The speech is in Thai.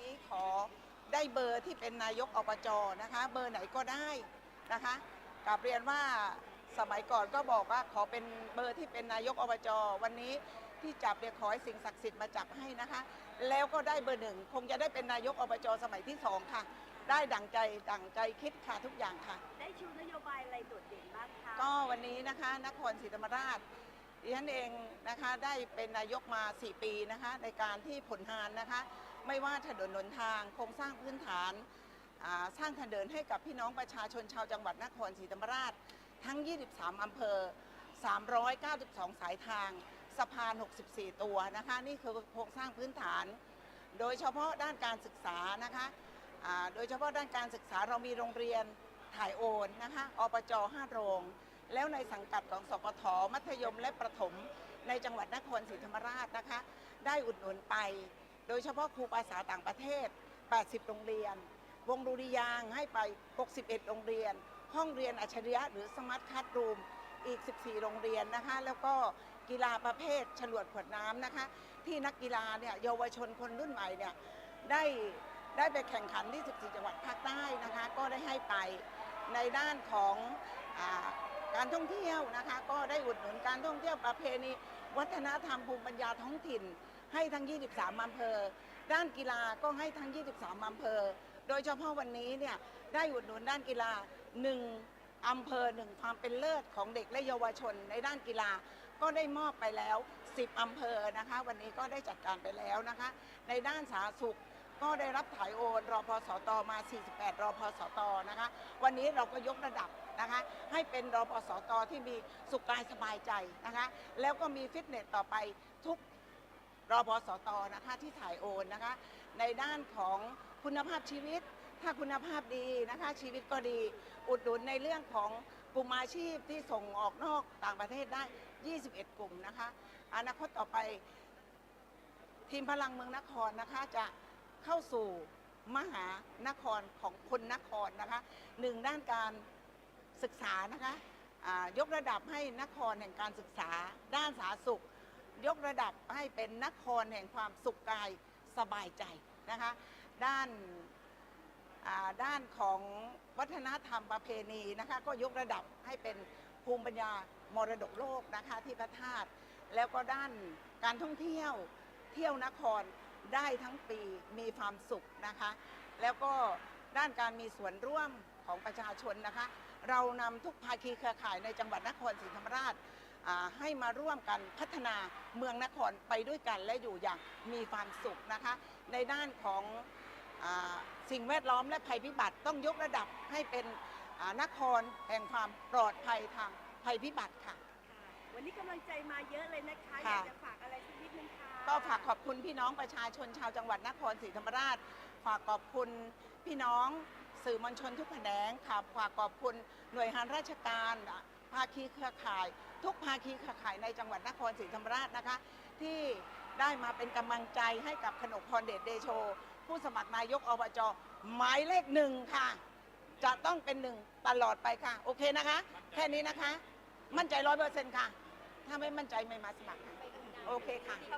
นี้ขอได้เบอร์ที่เป็นนายกอบจนะคะ เบอร์ไหนก็ได้นะคะกลับเรียนว่าสมัยก่อนก็บอกว่าขอเป็นเบอร์ที่เป็นนายกอบจวันนี้ที่จับเนี่ยขอให้สิ่งศักดิ์สิทธิ์มาจับให้นะคะ แล้วก็ได้เบอร์หนึ่งคงจะได้เป็นนายกอบจสมัยที่สองค่ะ ได้ดั่งใจดั่งใจคิดค่ะทุกอย่างค่ะ ได้ชูนโยบายอะไรโดดเด่นบ้างคะ ก็วันนี้นะคะนครศรีธรรมราช ดิฉันเองนะคะได้เป็นนายกมา 4 ปีนะคะในการที่ผลงานนะคะ ไม่ว่าถนนหนทางโครงสร้างพื้นฐานาสร้างทางเดินให้กับพี่น้องประชาชนชาวจังหวัดนครศรีธรรมราช ทั้ง 23 อำเภอ 392 สายทาง สะพาน 64 ตัวนะคะ นี่คือโครงสร้างพื้นฐาน โดยเฉพาะด้านการศึกษานะคะโดยเฉพาะด้านการศึกษาเรามีโรงเรียนถ่ายโอนนะคะอปจ5โรง แล้วในสังกัดของสปทมัธยมและประถมในจังหวัดนครศรีธรรมราชนะคะ ได้อุดหนุนไป โดยเฉพาะครูภาษาต่างประเทศ 80 โรงเรียน วงดุริยางให้ไป 61 โรงเรียน ห้องเรียนอัจฉริยะหรือสมาร์ทคัทรูมอีก 14 โรงเรียนนะคะ แล้วก็กีฬาประเภทฉลวดขวดน้ำนะคะ ที่นักกีฬาเนี่ยเยาวชนคนรุ่นใหม่เนี่ยได้ได้ไปแข่งขันที่ 14 จังหวัดภาคใต้นะคะ ก็ได้ให้ไปในด้านของอา การท่องเที่ยวนะคะ ก็ได้อุดหนุนการท่องเที่ยวประเพณี วัฒนธรรมภูมิปัญญาท้องถิ่น ให้ทั้ง 23อำเภอ ด้านกีฬาก็ให้ทั้ง 23อำเภอ โดยเฉพาะวันนี้เนี่ยได้อุดหนุนด้านกีฬา1อำเภอหนึ่งความเป็นเลิศของเด็กและเยาวชนในด้านกีฬาก็ได้มอบไปแล้ว 10 อำเภอนะคะ วันนี้ก็ได้จัดการไปแล้วนะคะ ในด้านสาธารณสุขก็ได้รับถ่ายโอนรอพสตมา 48 รอพสตนะคะ วันนี้เราก็ยกระดับนะคะ ให้เป็นรอพสตที่มีสุขกายสบายใจนะคะแล้วก็มีฟิตเนสต่อไปทุกรอพสตนะคะที่ถ่ายโอนนะคะ ในด้านของคุณภาพชีวิต ถ้าคุณภาพดีนะคะชีวิตก็ดี อุดหนุนในเรื่องของกลุ่มอาชีพที่ส่งออกนอกต่างประเทศได้ 21 กลุ่มนะคะ อนาคตต่อไป ทีมพลังเมืองนครนะคะจะเข้าสู่มหานครของคนนครนะคะหนึ่งด้านการ ศึกษานะคะอ่ายกระดับให้นครแห่งการศึกษา ด้านสาธารณสุข ยกระดับให้เป็นนครแห่งความสุขกายสบายใจนะคะด้านด้านของวัฒนธรรมประเพณีนะคะก็ยกระดับให้เป็นภูมิปัญญามรดกโลกนะคะที่พระธาตุแล้วก็ด้านการท่องเที่ยวเที่ยวนครได้ทั้งปีมีความสุขนะคะ แล้วก็ด้านการมีส่วนร่วมของประชาชนนะคะ เรานำทุกภาคีเครือข่ายในจังหวัดนครศรีธรรมราชอ่าให้มาร่วมกันพัฒนาเมืองนครไปด้วยกันและอยู่อย่างมีความสุขนะคะ ในด้านของอาสิ่งแวดล้อมและภัยพิบัติต้องยกระดับให้เป็นอ่านครแห่งความปลอดภัยทางภัยพิบัติค่ะ ค่ะวันนี้กำลังใจมาเยอะเลยนะคะอค่ะยากจะฝากอะไรสักนิดนึงคะก็ฝากขอบคุณพี่น้องประชาชนชาวจังหวัดนครศรีธรรมราช ฝากขอบคุณพี่น้อง สื่อมวลชนทุกแขนงค่ะฝากขอบคุณหน่วยงานราชการภาคีเครือข่าย ทุกภาคีเครือข่ายในจังหวัดนครศรีธรรมราชนะคะ ที่ได้มาเป็นกำลังใจให้กับขนกพรเดชเดโช ผู้สมัครนายกอบจหมายเลขหนึ่งค่ะ จะต้องเป็นหนึ่งตลอดไปค่ะ โอเคนะคะ แค่นี้นะคะ มั่นใจร้อยเปอร์เซ็นต์ค่ะ ถ้าไม่มั่นใจไม่มาสมัครค่ะโอเคค่ะ